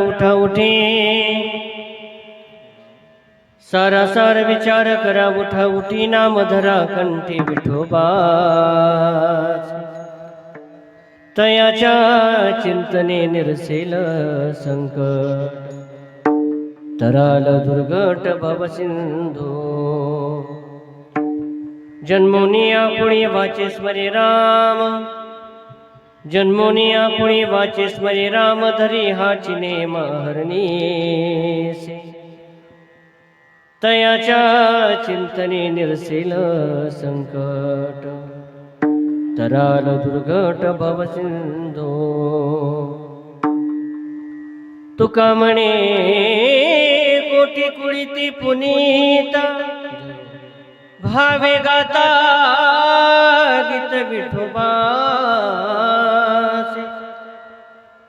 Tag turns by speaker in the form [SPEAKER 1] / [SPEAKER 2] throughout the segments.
[SPEAKER 1] उठा उठे सारा विचार करा उठा उठी नाम धरा कंठी विठोबा तयाच्या चिंतने निरसेल संकट तराल दुर्गट भव सिंधू. जन्मोनिया कुणी वाचे स्मरे राम. जन्मोनी आपुणी वाचे स्मरे राम धरी हा चिने महरणी तयाच्या चिंतने निरसेल संकट। तराल दुर्घट भव सिंधो तुका म्हणे कोटी कुळी ती पुनीत। भावे गाता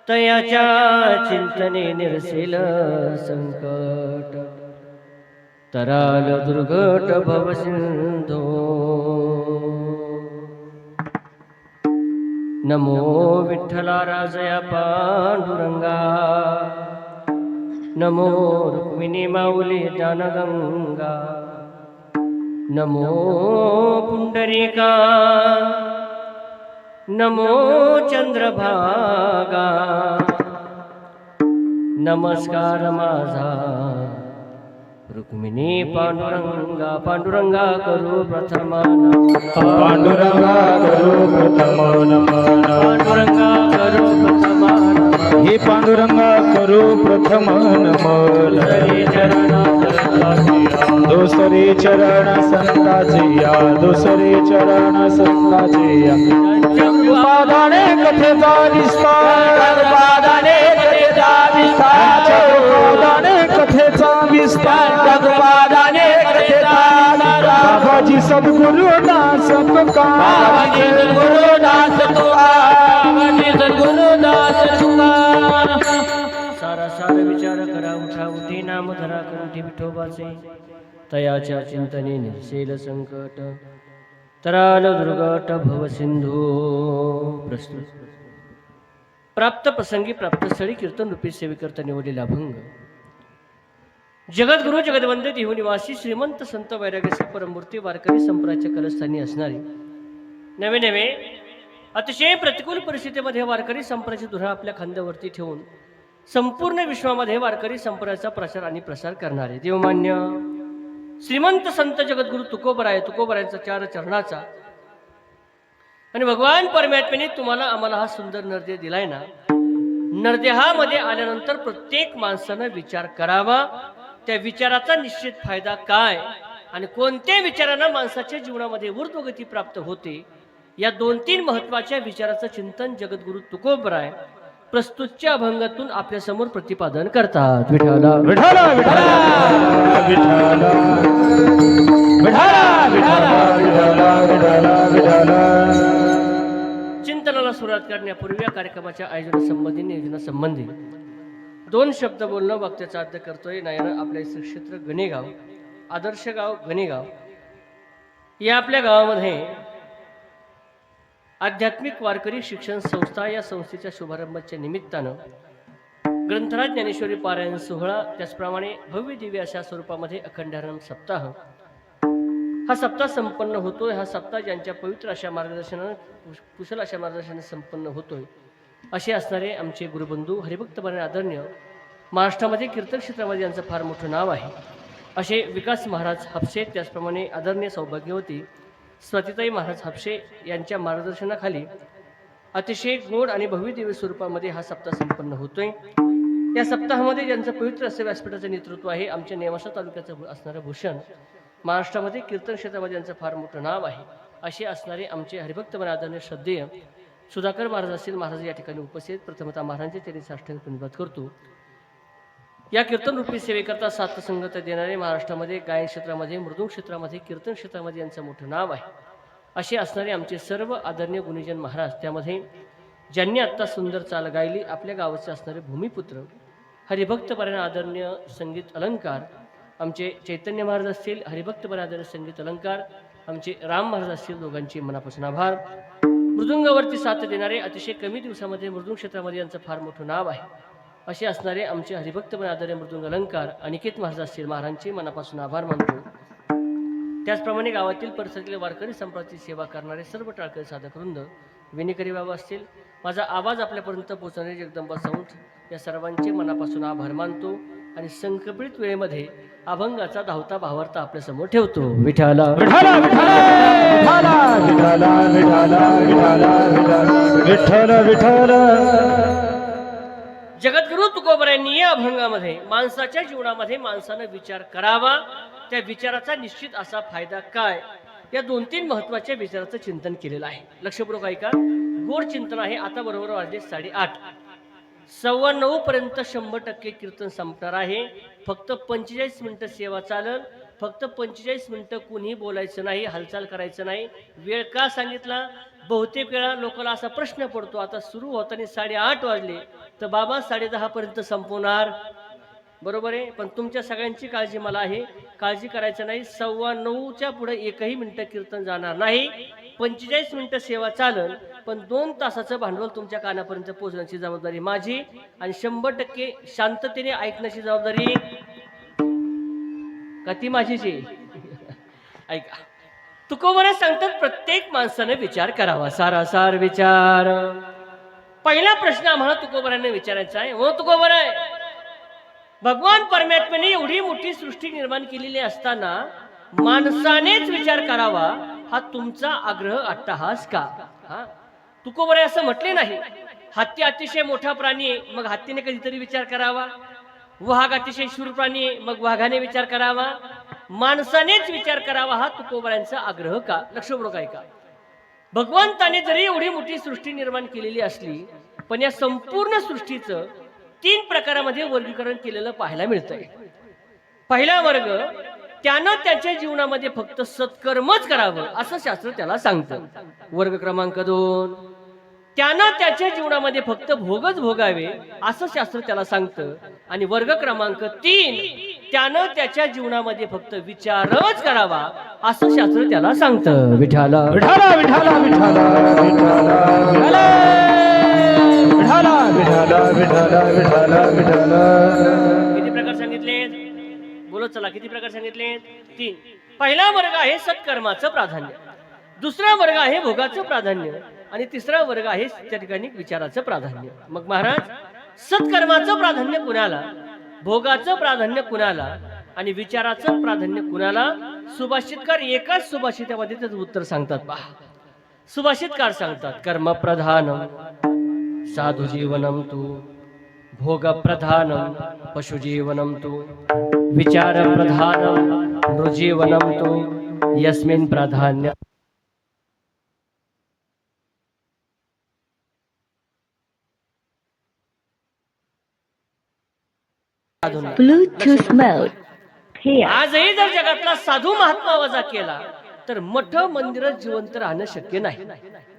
[SPEAKER 1] तयाच्या चिंतने निरसेल संकट. तराल दुर्घट भव नमो विठ्ठला राजया पांडुरंगा. नमो रुक्मिणी माऊली जानगंगा. नमो पुंडरीका. नमो चंद्रभागा। नमस्कार माझा। रुक्मिणी पांडुरंगा पांडुरंगा करू प्रथम.
[SPEAKER 2] पांडुरंगा करू प्रथम
[SPEAKER 1] पांडुरंगा करू प्रथम.
[SPEAKER 2] हे पांडुरंगा करू प्रथम दुसरे चरण संताचे या दुसरे चरण संताचे या पादाने कथेचा विस्तार
[SPEAKER 1] पादाने कथेचा विस्तार.
[SPEAKER 2] पादाने कथेचा विस्तार
[SPEAKER 1] पादाने कथेचा विस्तार.
[SPEAKER 2] बाबाजी सद्गुरु दास
[SPEAKER 1] बाबाजी सद्गुरुदास तुका बाबाजी सद्गुरुदास तुका सारा सारा विचार करा उठा उठी नाम धरा कंठी विठोबाचे तयाच्या चिंतने निरसेल संकट. तराल दुर्गट भव सिंधू. प्रस्तुत प्राप्त प्रसंगी प्राप्त स्थळी कीर्तन रूपी सेवेकरता निवडलेला अभंग. जगद्गुरु जगदवंद देहनिवासी श्रीमंत संत वैराग्याचे परमूर्ती वारकरी संप्रदायाच्या कलस्थानी असणारी नवे नवे अतिशय प्रतिकूल परिस्थितीमध्ये वारकरी संप्रदायाची धुरा आपल्या खांद्यावरती ठेवून संपूर्ण विश्वामध्ये वारकरी संप्रदायाचा प्रचार आणि प्रसार करणारे. देवमान्य श्रीमंत संत जगद्गुरु तुकोबराय तुकोबरायांचा चार चरणाचा. आणि भगवान परमात्म्याने तुम्हाला आम्हाला हा सुंदर नृत्य दिलाय ना नरदेहामध्ये आल्यानंतर प्रत्येक माणसानं विचार करावा. त्या विचाराचा निश्चित फायदा काय आणि कोणत्या विचारांना माणसाच्या जीवनामध्ये ऊर्ध्वगती प्राप्त होते या दोन तीन महत्त्वाच्या विचाराचं चिंतन जगद्गुरु तुकोबराय प्रस्तुतच्या अभंगातून आपल्यासमोर प्रतिपादन करतात. विठाला
[SPEAKER 2] विठाला विठाला
[SPEAKER 1] चिंतनाला सुरुवात करण्यापूर्वी या कार्यक्रमाच्या आयोजना संबंधी नियोजना संबंधी दोन शब्द बोलणं वक्त्याचा अर्थ करतोय. नायनं आपल्या सुक्षेत्र घणेगाव आदर्श गाव घणेगाव. या आपल्या गावामध्ये आध्यात्मिक वारकरी शिक्षण संस्था या संस्थेच्या शुभारंभाच्या निमित्तानं ग्रंथराज ज्ञानेश्वरी पारायण सोहळा त्याचप्रमाणे भव्य दिव्य अशा स्वरूपामध्ये अखंडारण सप्ताह. हा सप्ताह संपन्न होतोय. हा सप्ताह ज्यांच्या पवित्र अशा मार्गदर्शनानं कुशल अशा मार्गदर्शनाने संपन्न होतोय. असे असणारे आमचे गुरुबंधू हरिभक्त बने आदरणीय महाराष्ट्रामध्ये कीर्तन क्षेत्रामध्ये यांचं फार मोठं नाव आहे. असे विकास महाराज हापसे त्याचप्रमाणे आदरणीय सौभाग्यवती स्वातिताई महाराज हापसे यांच्या मार्गदर्शनाखाली अतिशय गोड आणि भव्यदिव्य स्वरूपामध्ये हा सप्ताह संपन्न होतोय. या सप्ताहामध्ये ज्यांचं पवित्र असे व्यासपीठाचं नेतृत्व आहे आमच्या नेवासा तालुक्याचं असणारं भूषण महाराष्ट्रामध्ये कीर्तन क्षेत्रामध्ये यांचं फार मोठं नाव आहे. असे असणारे आमचे हरिभक्त आदरणीय श्रद्धेय सुधाकर महाराज असतील महाराज या ठिकाणी उपस्थित. प्रथमतः महाराजांचे त्यांनी साष्टांग धन्यवाद करतो. या कीर्तन रूपी सेवेकरता सात संगत देणारे महाराष्ट्रामध्ये गायन क्षेत्रामध्ये मृदुंग क्षेत्रामध्ये कीर्तन क्षेत्रामध्ये यांचं मोठं नाव आहे. असे असणारे आमचे सर्व आदरणीय गुणीजन महाराज त्यामध्ये ज्यांनी आत्ता सुंदर चाल गायली आपल्या गावाचे असणारे भूमिपुत्र हरिभक्तपरायण आदरणीय संगीत अलंकार आमचे चैतन्य महाराज असतील हरिभक्तपरायण आदरणीय संगीत अलंकार आमचे राम महाराज असतील दोघांचे मनापासून आभार. मृदुंगावरती साथ देणारे अतिशय कमी दिवसामध्ये मृदुंग क्षेत्रामध्ये यांचं फार मोठं नाव आहे. असे असणारे आमचे हरिभक्तपणे आदर्य मृदुंग अलंकार अनिकेत महाराज असतील महाराजांचे मनापासून आभार मानतो. त्याचप्रमाणे गावातील परिसरातील वारकरी संप्रदायाची सेवा करणारे सर्व टाळकरी साधक वृंद विनेकरी बाबा असतील माझा आवाज आपल्यापर्यंत पोहोचणारे जगदंबा संत या सर्वांचे मनापासून आभार मानतो. आणि संकपित वेळेमध्ये अभंगाचा धावता भावार्थ आपल्यासमोर ठेवतो. विठाला
[SPEAKER 2] विठाला विठाला विठाला विठाला विठाला विठाला विठ्ठल विठ्ठल.
[SPEAKER 1] जगद्गुरु तुकोबरायांनी या अभंगामध्ये माणसाच्या जीवनामध्ये माणसानं विचार करावा. त्या विचाराचा निश्चित असा फायदा काय? या दोन तीन महत्त्वाच्या विचाराचं चिंतन केलेलं आहे. लक्षपूर्वक ऐका. गोड चिंतन आहे. आता बरोबर वाजले साडेआठ. सव्वा नऊ पर्यंत शंभर टक्के कीर्तन संपणार आहे. फक्त पंचेचाळीस मिनिटं सेवा चालल फक्त पंचेचाळीस मिनिटं कुणीही बोलायचं नाही हालचाल करायचं नाही. वेळ का सांगितला? बहुतेक वेळा लोकांना असा प्रश्न पडतो आता सुरू होताना साडेआठ वाजले तर बाबा साडेदहापर्यंत संपवणार. बरोबर आहे? पण तुमच्या सगळ्यांची काळजी मला आहे. काळजी करायचं नाही. सव्वा नऊच्या पुढे एकही मिनिटं कीर्तन जाणार नाही. पंचेचाळीस मिनिटं सेवा चालन पण दोन तासाचं भांडवल तुमच्या कानापर्यंत पोहोचण्याची जबाबदारी माझी आणि शंभर टक्के शांततेने ऐकण्याची जबाबदारी का ती माझीच. आहे ऐका तुकोबऱ्या सांगतात प्रत्येक माणसाने विचार करावा. सारासार विचार. पहिला प्रश्न आम्हाला तुकोबऱ्याने विचारायचा आहे. हो तुकोबर. आहे भगवान परमात्म्याने एवढी मोठी सृष्टी निर्माण केलेली असताना माणसानेच विचार करावा हा तुमचा आग्रह अट्टहास का? हा? तुकोबरे असं म्हटले नाही. हत्ती अतिशय मोठा प्राणी आहे मग हत्तीने कधीतरी विचार करावा. वाघ अतिशय शूर प्राणी आहे मग वाघाने विचार करावा. माणसानेच विचार करावा हा तुकोबऱ्यांचा आग्रह का? लक्षपूर्वक का भगवंताने जरी एवढी मोठी सृष्टी निर्माण केलेली असली पण या संपूर्ण सृष्टीचं तीन प्रकारामध्ये वर्गीकरण केलेलं पाहायला मिळतंय. पहिला वर्ग त्यानं त्याच्या जीवनामध्ये फक्त सत्कर्मच करावं असं शास्त्र त्याला सांगतं. वर्ग क्रमांक दोन त्यानं त्याच्या जीवनामध्ये फक्त भोगच भोगावे असं शास्त्र त्याला सांगतं. आणि वर्ग क्रमांक तीन त्यानं त्याच्या जीवनामध्ये फक्त विचारच करावा असं शास्त्र त्याला सांगतं. विठाला.
[SPEAKER 2] विठाला विठाला विठाला. विठाला विठाला विठाला विठाला.
[SPEAKER 1] किती प्रकार सांगितले बोलत चला किती प्रकार सांगितले तीन. पहिला वर्ग आहे सत्कर्माचं प्राधान्य. दुसरा वर्ग आहे भोगाचं प्राधान्य. आणि तिसरा वर्ग आहे त्या ठिकाणी विचाराचं प्राधान्य. मग महाराज सत्कर्माचं प्राधान्य कुणाला? भोगाचं प्राधान्य कुणाला? आणि विचाराचं प्राधान्य कुणाला? सुभाषितकार एकाच सुभाषितामध्ये त्याचं उत्तर सांगतात पहा. सुभाषितकार सांगतात कर्म प्रधान साधु जीवनम तू भोग प्रधानम पशुजीवनम तू विचार प्रधानम नृजीवनम तू यस्मिन प्राधान्य.
[SPEAKER 3] Here.
[SPEAKER 1] आजही जर जगातला साधू महात्मा वजा केला तर मठ मंदिर जिवंत राहणं शक्य नाही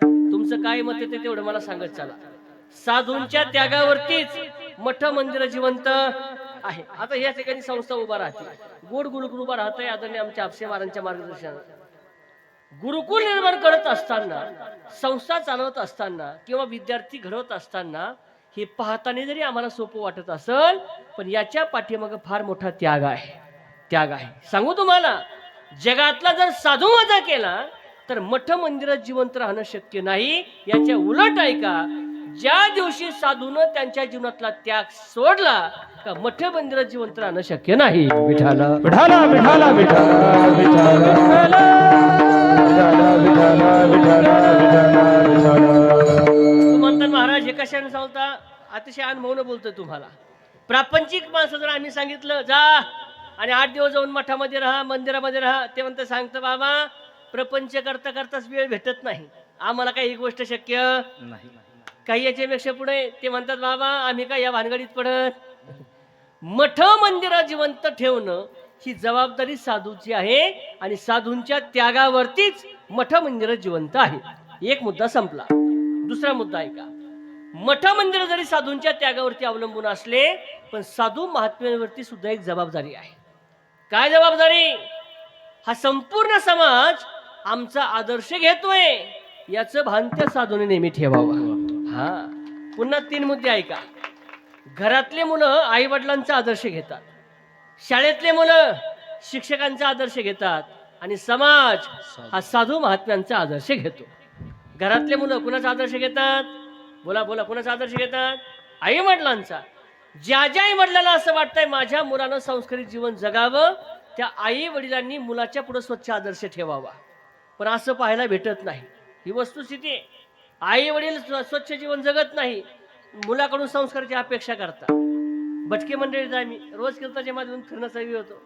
[SPEAKER 1] तुमचं काय मत येते तेवढं मला सांगत चला साधूंच्या त्यागावरतीच मठ मंदिर जिवंत आहे. आता या ठिकाणी संस्था उभा राहते. गोड गुरुकुल उभा राहत आहे आदरणीय आमच्या आपसे महाराजांच्या मार्गदर्शनात गुरुकुल निर्माण करत असताना संस्था चालवत असताना किंवा विद्यार्थी घडवत असताना हे पाहताना जरी आम्हाला सोपं वाटत असेल पण याच्या पाठीमाग फार मोठा त्याग आहे. त्याग आहे. सांगू तुम्हाला जगातला जर साधू वजा केला तर मठ मंदिरात जिवंत राहणं शक्य नाही. याच्या उलट ऐका ज्या दिवशी साधून त्यांच्या जीवनातला त्याग सोडला का मठ मंदिरात जिवंत राहणं शक्य नाही? महाराज हे कशाने सांगता? अतिशय अनुभवनं बोलतोय तुम्हाला. प्रापंचिक माणसं जर आम्ही सांगितलं जा आणि आठ दिवस जाऊन मठामध्ये राहा मंदिरामध्ये राहा ते म्हणतं सांगतं बाबा प्रपंच करता करताच वेळ भेटत नाही. आम्हाला काही एक गोष्ट शक्य नाही. काही याच्यापेक्षा पुढे ते म्हणतात बाबा आम्ही काय या भानगडीत पडत? मठ मंदिर जिवंत ठेवणं ही जबाबदारी साधूची आहे आणि साधूंच्या त्यागावरतीच मठ मंदिर जिवंत आहे एक मुद्दा संपला. दुसरा मुद्दा ऐका. मठ मंदिर जरी साधूंच्या त्यागावरती अवलंबून असले पण साधू महात्म्यांवरती सुद्धा एक जबाबदारी आहे. काय जबाबदारी? हा संपूर्ण समाज आमचा आदर्श घेतोय याचं भान त्या साधूने नेहमी ठेवावं. हा. पुन्हा तीन मुद्दे ऐका. घरातले मुलं आई वडिलांचा आदर्श घेतात. शाळेतले मुलं शिक्षकांचा आदर्श घेतात आणि समाज हा साधू महात्म्यांचा आदर्श घेतो. घरातले मुलं कुणाचा आदर्श घेतात? बोला बोला कुणाचा आदर्श घेतात? आई वडिलांचा ज्या ज्या आई वडिलांना असं वाटतंय माझ्या मुलानं संस्कृत जीवन जगावं त्या आई वडिलांनी मुलाच्या पुढे स्वच्छ आदर्श ठेवावा. पण असं पाहायला भेटत नाही. ही वस्तुस्थिती आहे. आई वडील स्वच्छ जीवन जगत नाही मुलाकडून संस्काराची अपेक्षा करतात. भटके मंडळीत आम्ही रोज कीर्तनाच्या माध्यमातून फिरण्याचा वेळ होतो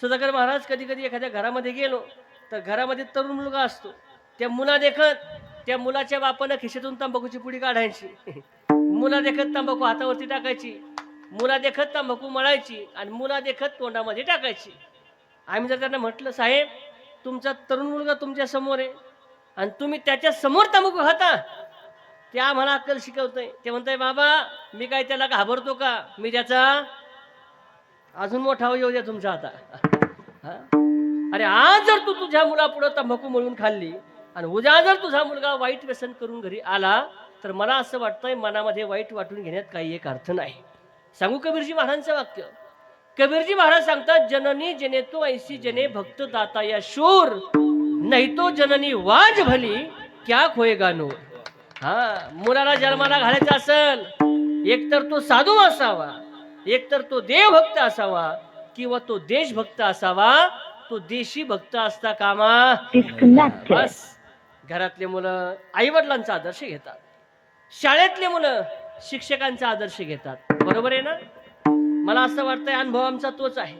[SPEAKER 1] सुधाकर महाराज कधी कधी एखाद्या घरामध्ये गेलो तर घरामध्ये तरुण मुलगा असतो. त्या मुला देखत त्या मुलाच्या बापानं खिशेतून तंबाखूची पुडी काढायची. मुला देखत तंबाखू हातावरती टाकायची. मुला देखत तंबाखू मळायची आणि मुला देखत तोंडामध्ये टाकायची. आम्ही जर त्यांना म्हटलं साहेब तुमचा तरुण मुलगा तुमच्यासमोर आहे आणि तुम्ही त्याच्यासमोर तंबाखू खाता. ते आम्हाला अक्कल शिकवतंय. ते म्हणताय बाबा मी काय त्याला घाबरतो का? मी त्याचा अजून मोठा येऊ द्या तुमचा आता. हा? अरे आज जर तू तुझ्या मुलापुढं तंबाखू मळून खाल्ली आणि उद्या जर तुझा मुलगा वाईट व्यसन करून घरी आला तर मला असं वाटतंय मनामध्ये वाईट वाटून घेण्यात काही एक अर्थ नाही. सांगू कबीरजी महाराजांचं वाक्य. कबीरजी महाराज सांगतात जननी जने तो ऐसी जने भक्त दाता या शूर. नाही तो जननी वाज भली क्या खोयगा नूर? हा मुलाला जन्माला घालायचा असेल एकतर तो साधू असावा एकतर तो देवभक्त असावा किंवा तो देशभक्त असावा तो देशी भक्त असता कामा. बस. घरातले मुलं आई वडिलांचा आदर्श घेतात. शाळेतले मुलं शिक्षकांचा आदर्श घेतात. बरोबर आहे ना? मला असं वाटतंय अनुभव आमचा तोच आहे.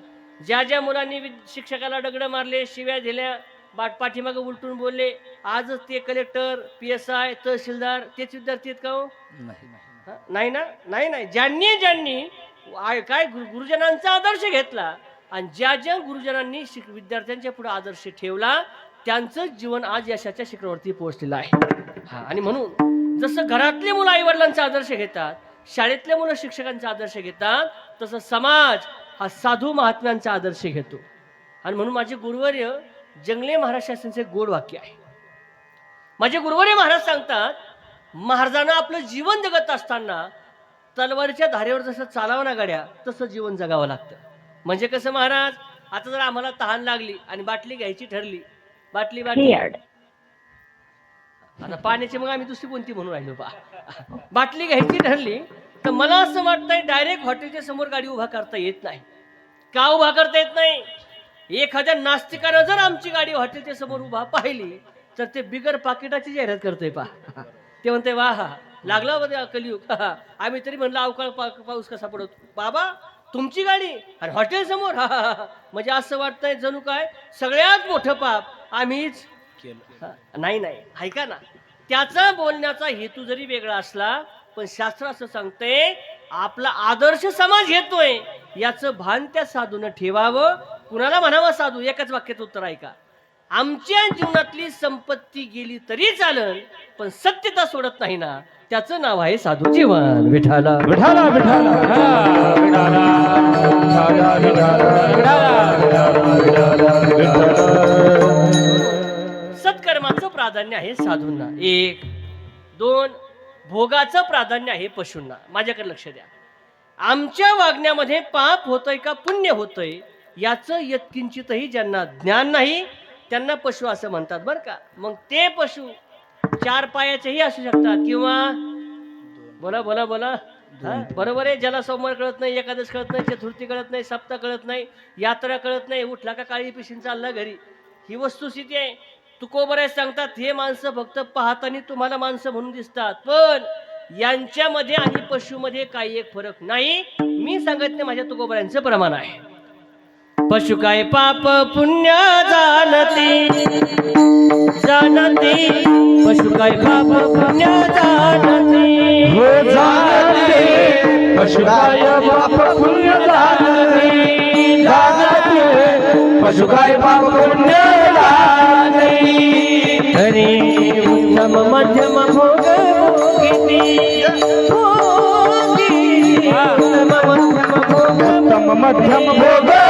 [SPEAKER 1] ज्या ज्या मुलांनी शिक्षकाला दगड मारले शिव्या दिल्या बाट पाठीमागं उलटून बोलले आजच ते कलेक्टर पी एस आय तहसीलदार तेच विद्यार्थी आहेत का हो? हा? नाही ना? नाही नाही. ज्यांनी ज्यांनी आय- काय गुरु- गुरुजनांचा आदर्श घेतला आणि ज्या ज्या गुरुजनांनी शिक विद्यार्थ्यांच्या पुढे आदर्श ठेवला त्यांचं जीवन आज यशाच्या शिखरावरती पोहोचलेलं आहे. हा आणि म्हणून जसं घरातले मुलं आई वडिलांचा आदर्श घेतात शाळेतले मुलं शिक्षकांचा आदर्श घेतात तसं समाज हा साधू महात्म्यांचा आदर्श घेतो. आणि म्हणून माझे गुरुवर्य जंगले महाराज शास्त्रींचे गोड वाक्य आहे. माझे गुरुवर्य महाराज सांगतात महाराजांना आपलं जीवन जगत असताना तलवारीच्या धारेवर जसं चालावं ना गाड्या तसं जीवन जगावं लागतं. म्हणजे कसं महाराज आता जर आम्हाला तहान लागली आणि बाटली घ्यायची ठरली बाटली बाटली. आता पाण्याची मग आम्ही दुसरी कोणती म्हणून राहिलो बा? बाटली घ्यायची ठरली तर मला असं वाटतंय डायरेक्ट हॉटेलच्या समोर गाडी उभा करता येत नाही. का उभा करता येत नाही? एखाद्या नास्तिकानं जर आमची गाडी हॉटेलच्या समोर उभा पाहिली तर ते बिगर पाकिटाची जाहिरात करतोय पा ते म्हणते वा हा लागला बघा कलियुग. हा, आम्ही तरी म्हणलं अवकाळ पा- पाऊस कसा पडतो? बाबा तुमची गाडी आणि हॉटेल समोर. हा, हा, म्हणजे असं वाटतंय जणू काय सगळ्यात मोठं पाप आम्हीच केलं. नाही नाही ऐका ना. त्याचा बोलण्याचा हेतू जरी वेगळा असला पण शास्त्र असं सांगते आपला आदर्श समाज घेतोय. याचं भान त्या साधून ठेवावं कुणाला म्हणावं साधू? एकाच वाक्यात उत्तर ऐका. आमच्या जीवनातली संपत्ती गेली तरी चालेल पण सत्यता सोडत नाही ना. त्याचं नाव आहे साधू जीवन. विठाला.
[SPEAKER 2] विठाला विठाला.
[SPEAKER 1] सत्कर्माचं प्राधान्य आहे साधूंना. एक दोन भोगाचं प्राधान्य आहे पशूंना. माझ्याकडे लक्ष द्या. आमच्या वागण्यामध्ये पाप होतंय का पुण्य होतंय? याचं यत्किंचितही ज्यांना ज्ञान नाही त्यांना पशु असं म्हणतात बरं का. मग ते पशु चार पायाचेही असू शकतात किंवा बोला बोला बोला. बरोबर आहे ज्याला सोमवार कळत नाही एकादश कळत नाही चतुर्थी कळत नाही सप्ताह कळत नाही यात्रा कळत नाही उठला का काळी पिशीन चालला घरी. ही वस्तुस्थिती आहे. तुकोबराय सांगतात हे माणसं फक्त पाहताना तुम्हाला माणसं म्हणून दिसतात. पण यांच्यामध्ये आणि पशुमध्ये काही एक फरक नाही. मी सांगत नाही माझ्या तुकोबरायांचं प्रमाण आहे. पशु काय पाप पुण्य जाणती. जाणती. पशु काय पाप पुण्य जाणती.
[SPEAKER 2] हो जाणते. पशुकाय बाप पुण्य जाणते. जाणते. पशुकाय बाप पुण्य जाणते.
[SPEAKER 1] हरे उत्तम मध्यम भोग भोगी उत्तम मध्यम भोग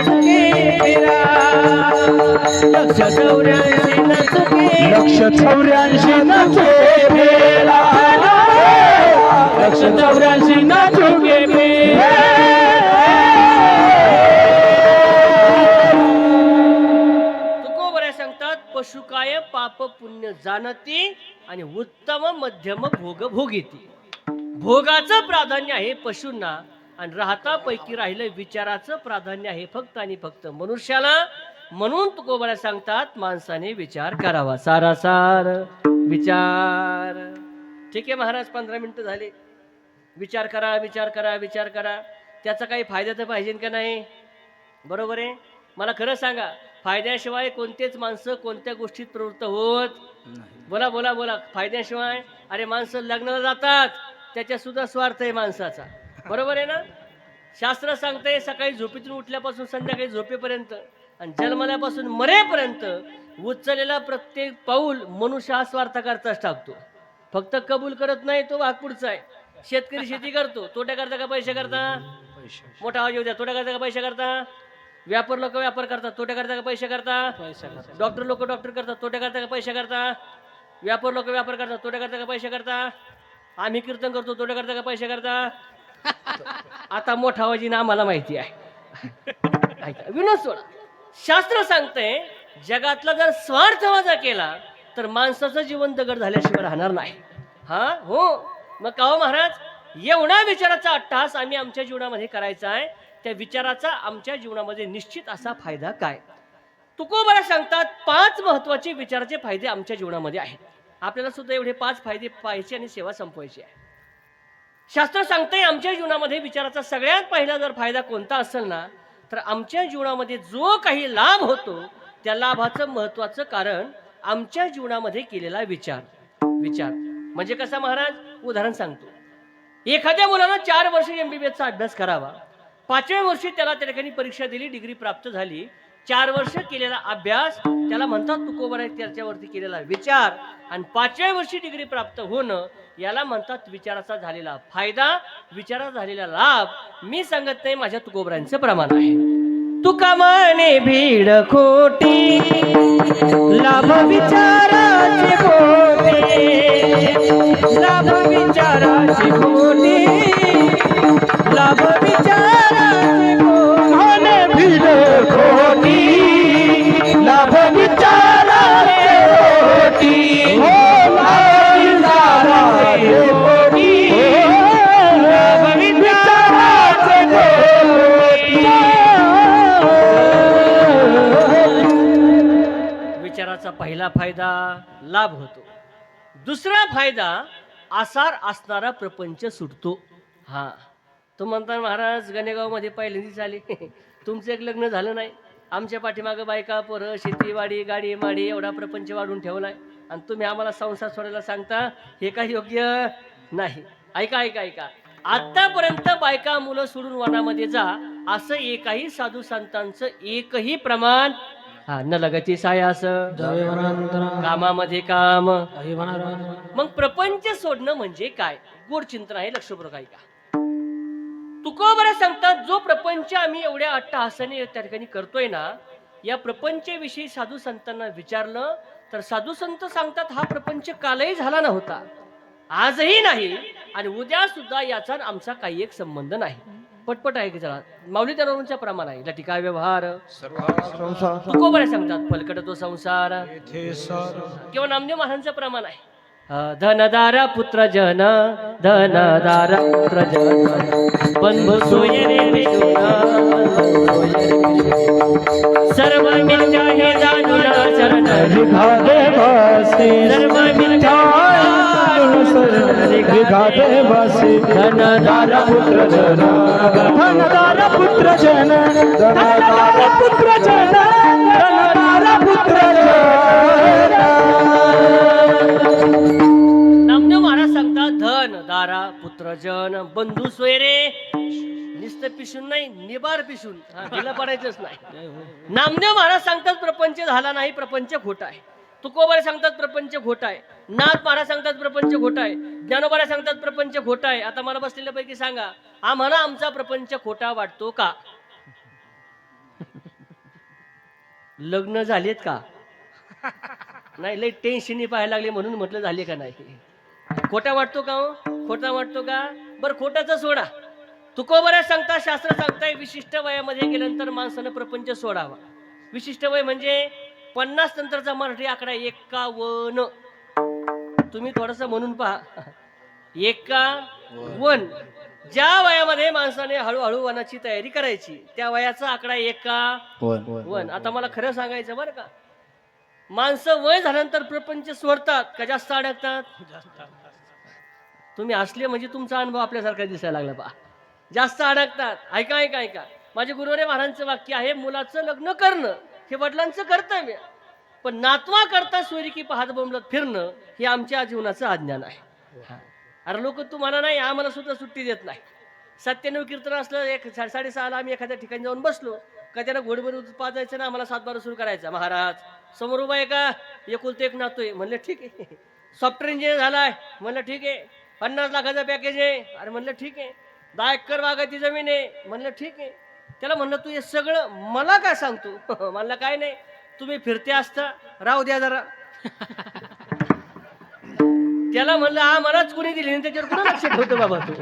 [SPEAKER 1] लक्ष चौऱ्याऐंशी न चुके लक्ष न चुके
[SPEAKER 2] बेला लक्ष चौऱ्याऐंशी
[SPEAKER 1] तुकोबऱ्या सांगतात पशु काय पाप पुण्य जाणती आणि उत्तम मध्यम भोग भोगीती. भोगाचं प्राधान्य आहे पशूंना आणि राहता पैकी राहिलं विचाराचं प्राधान्य आहे फक्त आणि फक्त मनुष्याला. म्हणून तुकोबऱ्या सांगतात माणसाने विचार करावा. सारासार विचार. ठीक आहे महाराज पंधरा मिनिटं झाले. विचार करा विचार करा विचार करा. त्याचा काही फायदा तर पाहिजे का नाही? बरोबर आहे? मला खरं सांगा फायद्याशिवाय कोणतेच माणसं कोणत्या गोष्टीत प्रवृत्त होत? बोला बोला बोला. फायद्याशिवाय? अरे माणसं लग्नाला जातात. त्याच्यात सुद्धा स्वार्थ आहे माणसाचा. बरोबर आहे ना? शास्त्र सांगतंय सकाळी झोपेतून उठल्यापासून संध्याकाळी झोपेपर्यंत. आणि जन्मल्यापासून मरेपर्यंत उचललेला प्रत्येक पाऊल मनुष्य हा स्वार्थाकरताच टाकतो. फक्त कबूल करत नाही तो भाग पुढचा आहे. शेतकरी शेती करतो. तोट्या करता का पैसे करता? मोठा आवाज येऊ द्या. तोट्या करता का पैसे करता? व्यापार लोक व्यापार करतात. तोट्या करता का पैसे करता? डॉक्टर लोक डॉक्टर करतात. तोट्या करता का पैसे करता? व्यापार लोक व्यापार करतात. तोट्या करता का पैसे करता? आम्ही कीर्तन करतो. तोट्या करता का पैसे करता? आता मोठा आवाजीनं आम्हाला माहिती आहे. विनोद सोडा. शास्त्र सांगतंय जगातला जर स्वार्थ माझा केला तर माणसाचं जीवन दगड झाल्याशिवाय राहणार नाही. हा? हो? मग का हो महाराज? एवढा विचाराचा अट्टहास आम्ही आमच्या जीवनामध्ये करायचा आहे. त्या विचाराचा आमच्या जीवनामध्ये निश्चित असा फायदा काय? तुकोबरा सांगतात पाच महत्त्वाचे विचाराचे फायदे आमच्या जीवनामध्ये आहेत. आपल्याला सुद्धा एवढे पाच फायदे पाहायचे आणि सेवा संपवायची आहे. शास्त्र सांगतंय आमच्या जीवनामध्ये विचाराचा सगळ्यात पहिला जर फायदा कोणता असेल ना तर आमच्या जीवनामध्ये जो काही लाभ होतो त्या लाभाचं महत्वाचं कारण आमच्या जीवनामध्ये केलेला विचार. विचार. म्हणजे कसा महाराज? उदाहरण सांगतो. एखाद्या मुलानं चार वर्ष एमबीबीएसचा अभ्यास करावा. पाचव्या वर्षी त्याला त्या ठिकाणी परीक्षा दिली डिग्री प्राप्त झाली. चार वर्ष केलेला अभ्यास त्याला म्हणतात तुकोबर आहे त्याच्यावरती केलेला विचार. आणि पाचव्या वर्षी डिग्री प्राप्त होणं याला म्हणतात विचाराचा झालेला फायदा विचाराचा झालेला लाभ. मी सांगत नाही माझ्या तुकोबरांचं प्रमाण आहे. तुका माने भीड खोटी लाभ विचाराची खोटी लाभ विचाराची खोटी लाभ विचाराची खोटे.
[SPEAKER 2] खोटी विचाराचा
[SPEAKER 1] पहिला फायदा लाभ होतो. दुसरा फायदा आसार असणारा प्रपंच सुटतो. हा. तो म्हणता महाराज गणेगावमध्ये पहिल्यांदाच आले. तुमचं एक लग्न झालं नाही. आमच्या पाठीमागं बायका पोरं शेतीवाडी गाडी माडी एवढा प्रपंच वाढून ठेवलाय. आणि तुम्ही आम्हाला संसार सोडायला सांगता हे काही योग्य नाही. ऐका ऐका ऐका. आतापर्यंत बायका मुलं सोडून वनामध्ये जा. असं एकाही साधू संतांचं एकही प्रमाण हा न लगती सायास कामामध्ये काम. मग प्रपंच सोडणं म्हणजे काय? गोड चिंतन आहे लक्षपूर्वक ऐका. तुकोबरा सांगतात जो प्रपंच आम्ही एवढ्या अट्टहासाने त्या ठिकाणी करतोय ना या प्रपंचाविषयी साधू संतांना विचारलं तर साधू संत सांगतात हा प्रपंच कालही झाला नव्हता. आजही नाही आणि उद्या सुद्धा याचा आमचा काही एक संबंध नाही. पटपट आहे की जरा. माऊली तरुणांच्या प्रमाण आहे. लटिका व्यवहार. तुकोबरा सांगतात फलकट तो संसार. किंवा नामदेव महाराजांचं प्रमाण आहे. धनदारा पुत्र जन धनदारा पुत्र जन. बंधू सोय रे विष्णू, बंधू सोय रे विष्णू. सर्व मिथ्या हे जाणून सर्व मिथ्या
[SPEAKER 2] रिघादे बसे
[SPEAKER 1] धनदारा
[SPEAKER 2] पुत्र जन धनदार पुत्र जन धनदार पुत्र जन धनदार पुत्र जन
[SPEAKER 1] नामदेव महाराज सांगतात धन दारा पुत्र प्रजन बंधू सोयरे. निस्त पिशून नाही निबार पिशून. हा, दिलं पडायचंच नाही. नामदेव महाराज सांगतात प्रपंच झाला नाही प्रपंच खोटा आहे. तुकोबारे सांगतात प्रपंच खोटा आहे. नाथ महाराज सांगतात प्रपंच खोटा आहे. ज्ञानोबारे सांगतात प्रपंच खोटा आहे. आता मला बसलेल्या पैकी सांगा आम्हाला आमचा प्रपंच खोटा वाटतो का? लग्न झालेत का? नाही लई टेन्शनी पाहायला लागले म्हणून म्हटलं झाले का नाही? खोटा वाटतो का हो? खोटा वाटतो का? बरं खोट्याचा सोडा. तुकोबऱ्या सांगता शास्त्र सांगताय विशिष्ट वयामध्ये गेल्यानंतर माणसानं प्रपंच सोडावा. विशिष्ट वय म्हणजे पन्नास नंतरचा मराठी आकडा एकावन्न तुम्ही थोडस म्हणून पहा. एका वन. ज्या वयामध्ये माणसाने हळूहळू वनाची तयारी करायची त्या वयाचा आकडा एका वन. आता मला खरं सांगायचं बरं का? माणसं वय झाल्यानंतर प्रपंच सोडतात का जास्त अडकतात? तुम्ही असले म्हणजे तुमचा अनुभव आपल्यासारखा दिसायला लागला पहा. जास्त अडकतात. ऐका ऐका ऐका. माझे गुरुवारे महाराजांचं वाक्य आहे मुलाचं लग्न करणं हे वडिलांचं कर्तव्य पण नातवा करता सोयरिकी पाहत बोंबलत फिरणं हे आमच्या जीवनाचं अज्ञान आहे. अरे लोक तुम्हाला नाही आम्हाला सुद्धा सुट्टी देत नाही. सत्यानव कीर्तन असलं एक साडेसहाला आम्ही एखाद्या ठिकाणी जाऊन बसलो का त्याला घोडभर पाजायचं ना आम्हाला सातबारा सुरू करायचा. महाराज समोर उभा आहे का? एकुलते एक नातोय म्हणलं ठीक आहे. सॉफ्टवेअर इंजिनियर झालाय. म्हणलं ठीक आहे. पन्नास लाखाचं पॅकेज आहे. अरे म्हणलं ठीक आहे. दहा एकर बागाची जमीन आहे. म्हणलं ठीक आहे. त्याला म्हणलं तू हे सगळं मला काय सांगतो? म्हणलं काय नाही. तुम्ही फिरते असता राहू द्या जरा. त्याला म्हणलं हा मलाच दिली नाही त्याच्यावर कुणा लक्ष ठेवतो बाबा तू?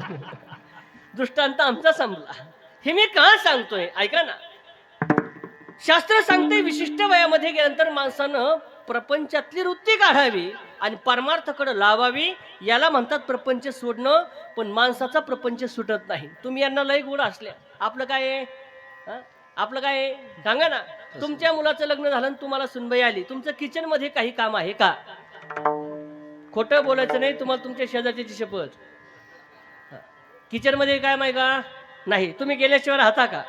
[SPEAKER 1] दृष्टांत आमचा संपला. हे मी का सांगतोय? ऐका ना. शास्त्र सांगते विशिष्ट वयामध्ये गेल्यानंतर माणसानं प्रपंचातली वृत्ती काढावी आणि परमार्थकडे लावावी याला म्हणतात प्रपंच सोडणं पण माणसाचा प्रपंच सुटत नाही. तुम्ही यांना लय गुण असल्या आपलं काय आहे? आपलं काय आहे? सांगा ना. तुमच्या मुलाचं लग्न झालं आणि तुम्हाला सुनबाई आली. तुमचं किचनमध्ये काही काम आहे का? खोटं बोलायचं नाही तुम्हाला तुमच्या शेजारची शपथ. किचनमध्ये काय माहिती का? नाही. तुम्ही गेल्याशिवाय राहता का?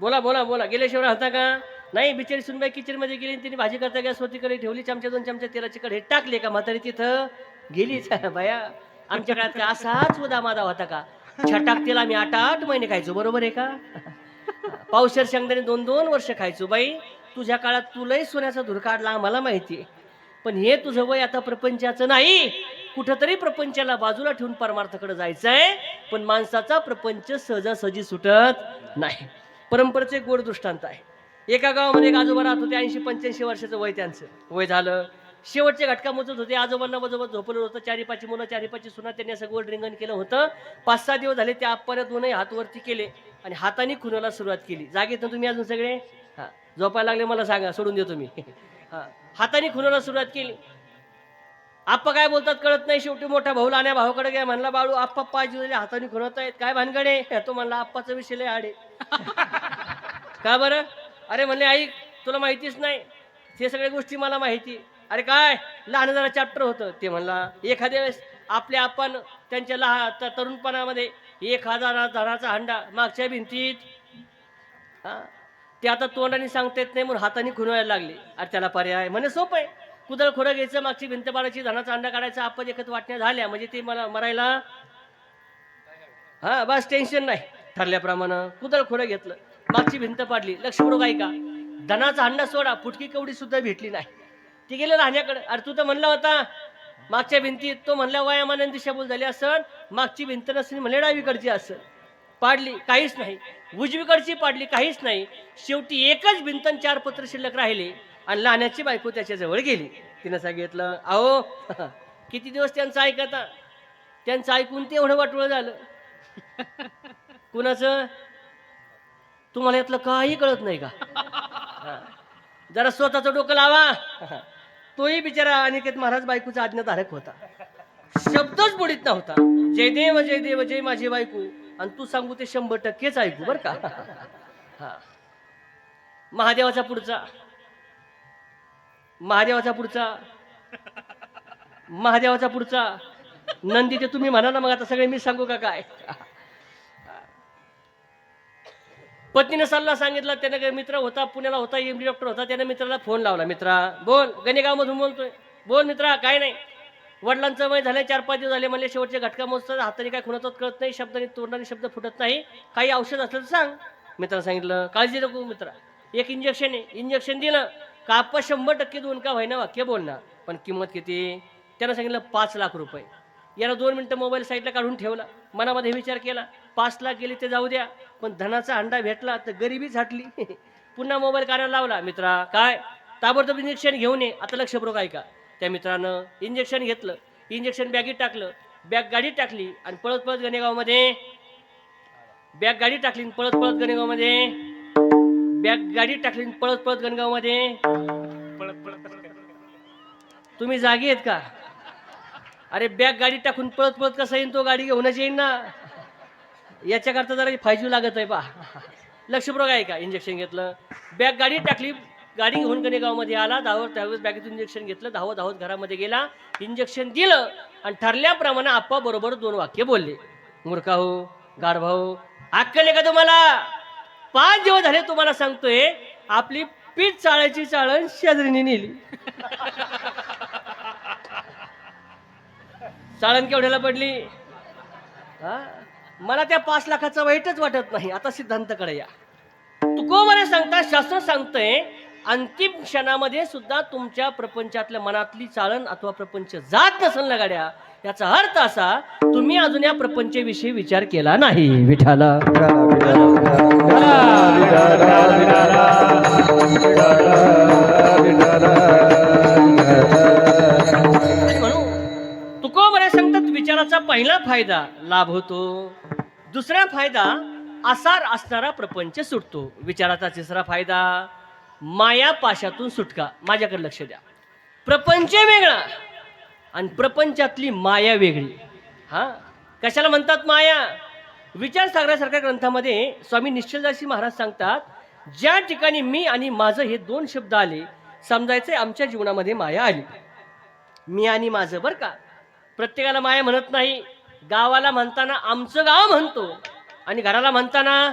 [SPEAKER 1] बोला बोला बोला. गेल्याशिवाय राहता का? नाही बिचारी सुनबाई किचनमध्ये गेली आणि तिने भाजी करता गॅसकडे ठेवली. चमच्या दोन चमच्या तेलाची कडे टाकले का म्हातारी तिथं? गेलीच. बाया आमच्या काळात असाच उदा मादा होता का? छटाक तेल आम्ही आठ आठ महिने खायचो. बरोबर आहे का? पावशर शेंगदाणे दोन दोन वर्ष खायचो बाई. तुझ्या काळात तुलाही सोन्याचा धुर काढला आम्हाला माहिती आहे. पण हे तुझं वय आता प्रपंचाचं नाही. कुठंतरी प्रपंचाला बाजूला ठेवून परमार्थकडे जायचं आहे पण माणसाचा प्रपंच सहजासहजी सुटत नाही. परंपरेचे गोड दृष्टांत आहे. एका गावामध्ये एक आजोबा राहत होते ऐंशी पंच्याऐंशी वर्षाचं वय त्यांचं. वय झालं. शेवटचे घटका मोजत होते. आजोबांना बजोबत झोपलं होतं. चारी पाची मुलं चारी पाची सुना त्यांनी असं गोड रिंगण केलं होतं. पाच सहा दिवस झाले त्या आप्पाने दोनही हातवरती केले. आणि हाताने खुनाला सुरुवात केली. जागेत ना तुम्ही अजून सगळे? हा. झोपायला लागले मला सांगा सोडून देतो मी. हा. हाताने खुनाला सुरुवात केली. आप्पा काय बोलतात कळत नाही शेवटी. मोठा भाऊ लाण्या भावाकडे गेला. म्हणला बाळू आप्पा पाय दिवस हाताने खुनवत आहेत. काय भानगडे? तो म्हणला आप्पाचा विषय लय आडे. का बरं? अरे म्हणले आई तुला माहितीच नाही. ते सगळ्या गोष्टी मला माहिती. अरे काय? लहान जरा चॅप्टर होतं. ते म्हणला एखाद्या वेळेस आपल्या आपण त्यांच्या लहान तरुणपणामध्ये एक हजार जणाचा हंडा मागच्या भिंतीत. ते आता तोंडाने सांगता येत नाही म्हणून हाताने खुनवायला लागले. अरे त्याला पर्याय म्हणे सोपं आहे. कुदळ खोडं घ्यायचं मागची भिंत पाडायची धनाचा अंडा काढायचा आपण एकत वाटण्या झाल्या. म्हणजे ते मला मरायला हा बस टेन्शन नाही. ठरल्याप्रमाणे कुदळ खोडं घेतलं. मागची भिंत पाडली. लक्षपूर्वक का धनाचा अंडा सोडा. फुटकी कवडी सुद्धा भेटली नाही. ती गेले राहण्याकडे. अरे तू तर म्हणला होता मागच्या भिंतीत तो म्हणला वयामानाने दिशाभूल झाली असन. मागची भिंत नसली म्हणले डावीकडची असन. पाडली काहीच नाही. उजवीकडची पाडली काहीच नाही. शेवटी एकच भिंत चार पत्र शिल्लक राहिले आणि लहाण्याची बायको त्याच्याजवळ गेली. तिनं सांगितलं अहो किती दिवस त्यांचं ऐकता? त्यांचं ऐकून ते एवढं वाटोळं झालं. कुणाचं? तुम्हाला यातलं काही कळत नाही का? जरा स्वतःचं डोकं लावा. तोही बिचारा अनिकेत महाराज बायकोचा आज्ञाधारक होता. शब्दच बुडीत नव्हता. जय देव जय देव जय माझी बायको. आणि तू सांगू ते शंभर टक्केच ऐकू बर का? हा. महादेवाचा पुढचा. महादेवाचा पुढचा. महादेवाचा पुढचा. नंदी ते तुम्ही म्हणा ना मग आता सगळे मी सांगू का काय? पत्नीनं सल्ला सांगितला त्याने काही मित्र होता पुण्याला होता एम डी डॉक्टर होता त्याने मित्राला फोन लावला मित्रा बोल गणेगावमधून बोलतोय. बोल मित्रा काय नाही. वडिलांचं वय झालं चार पाच दिवस झाले म्हणले शेवटचे घटका मोजतात हाताने काय खुणातात कळत नाही शब्दाने तोंडाने शब्द फुटत नाही. काही औषध असलं तर सांग. मित्रा सांगितलं काळजी नको मित्रा. एक इंजेक्शन आहे. इंजेक्शन दिलं का आपण शंभर टक्के दोन का व्हायना वाक्य बोलणार. पण किंमत किती? त्यानं सांगितलं पाच लाख रुपये. याला दोन मिनटं मोबाईल साईडला काढून ठेवला. मनामध्ये विचार केला पाच लाख गेले ते जाऊ द्या. पण धनाचा अंडा भेटला तर गरिबी झाटली. पुन्हा मोबाईल काढायला लावला. मित्रा काय? ताबडतोब इंजेक्शन घेऊन ये. आता लक्षपूर्वक ऐका? त्या मित्रानं इंजेक्शन घेतलं. इंजेक्शन बॅगीत टाकलं. बॅग गाडीत टाकली आणि पळत पळत गणेगावमध्ये बॅग गाडीत टाकली पळत पळत गणेगावमध्ये बॅग गाडीत टाकली पळत पळत पळत गणगावमध्ये तुम्ही जागी आहेत का? अरे बॅग गाडीत टाकून पळत पळत कसा येईन तो? गाडी घेऊनच येईन ना. याच्याकरता जरा फायजू लागत आहे पा लक्षपूर्वक आहे का? इंजेक्शन घेतलं. बॅग गाडी टाकली. गाडी घेऊन कधी गावामध्ये आला. धावत त्यावेळेस बॅगेतून इंजेक्शन घेतलं. धावत धावत घरामध्ये गेला. इंजेक्शन दिलं आणि ठरल्याप्रमाणे आप्पा बरोबर दोन वाक्य बोलले. मूर्खा हो गाढ भाऊ हो. अक्कल आहे का तुम्हाला? पाच दिवस झाले तुम्हाला सांगतोय आपली पीठ चाळायची चाळण शेजारीने नेली. चाळण केवढ्याला पडली? हा? मला त्या पाच लाखाचं वाईटच वाटत नाही आता सिद्धांतकडे या तुको मला सांगता शास्त्र सांगतंय अंतिम क्षणामध्ये सुद्धा तुमच्या प्रपंचातल्या मनातली चाळण अथवा प्रपंच जात नसेल ना गाड्या याचा अर्थ असा तुम्ही अजून या प्रपंचाविषयी विचार केला नाही विठाला विठाला विचाराचा पहिला फायदा लाभ होतो. दुसरा फायदा आसार असणारा प्रपंच सुटतो. विचाराचा तिसरा फायदा माया पाशातून सुटका. माझ्याकडे लक्ष द्या. प्रपंच वेगळा आणि प्रपंचातली माया वेगळी. हा? कशाला म्हणतात माया? विचार सागरासारख्या ग्रंथामध्ये स्वामी निश्चलदासी महाराज सांगतात ज्या ठिकाणी मी आणि माझं हे दोन शब्द आले समजायचे आमच्या जीवनामध्ये माया आली. मी आणि माझं बरं का? प्रत्येकाला माया म्हणत नाही. गावाला म्हणताना आमचं गाव म्हणतो. आणि घराला म्हणताना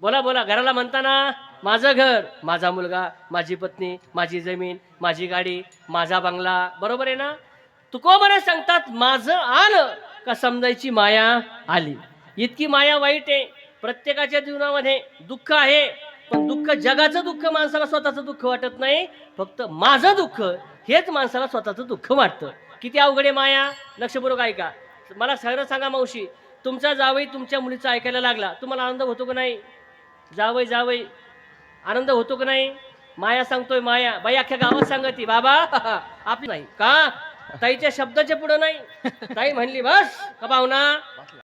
[SPEAKER 1] बोला बोला घराला म्हणताना माझं घर माझा मुलगा माझी पत्नी माझी जमीन माझी गाडी माझा बंगला बरोबर आहे ना? तुकोबरे सांगतात माझं आलं का समजायची माया आली. इतकी माया वाईट आहे. प्रत्येकाच्या जीवनामध्ये दुःख आहे. पण दुःख जगाचं दुःख माणसाला स्वतःचं दुःख वाटत नाही. फक्त माझं दुःख हेच माणसाला स्वतःचं दुःख वाटतं. किती अवघड आहे माया? लक्षपूर्वक ऐका. मला सगळं सांगा मावशी. तुमचा जावई तुमच्या मुलीचा ऐकायला लागला. तुम्हाला आनंद होतो का नाही? जावई जावई. आनंद होतो का नाही? माया सांगतोय माया. बाई अख्ख्या गावात सांगते. बाबा आपली नाही. का? ताईच्या शब्दाच्या पुढं नाही. ताई म्हणली बस का पाहुणा?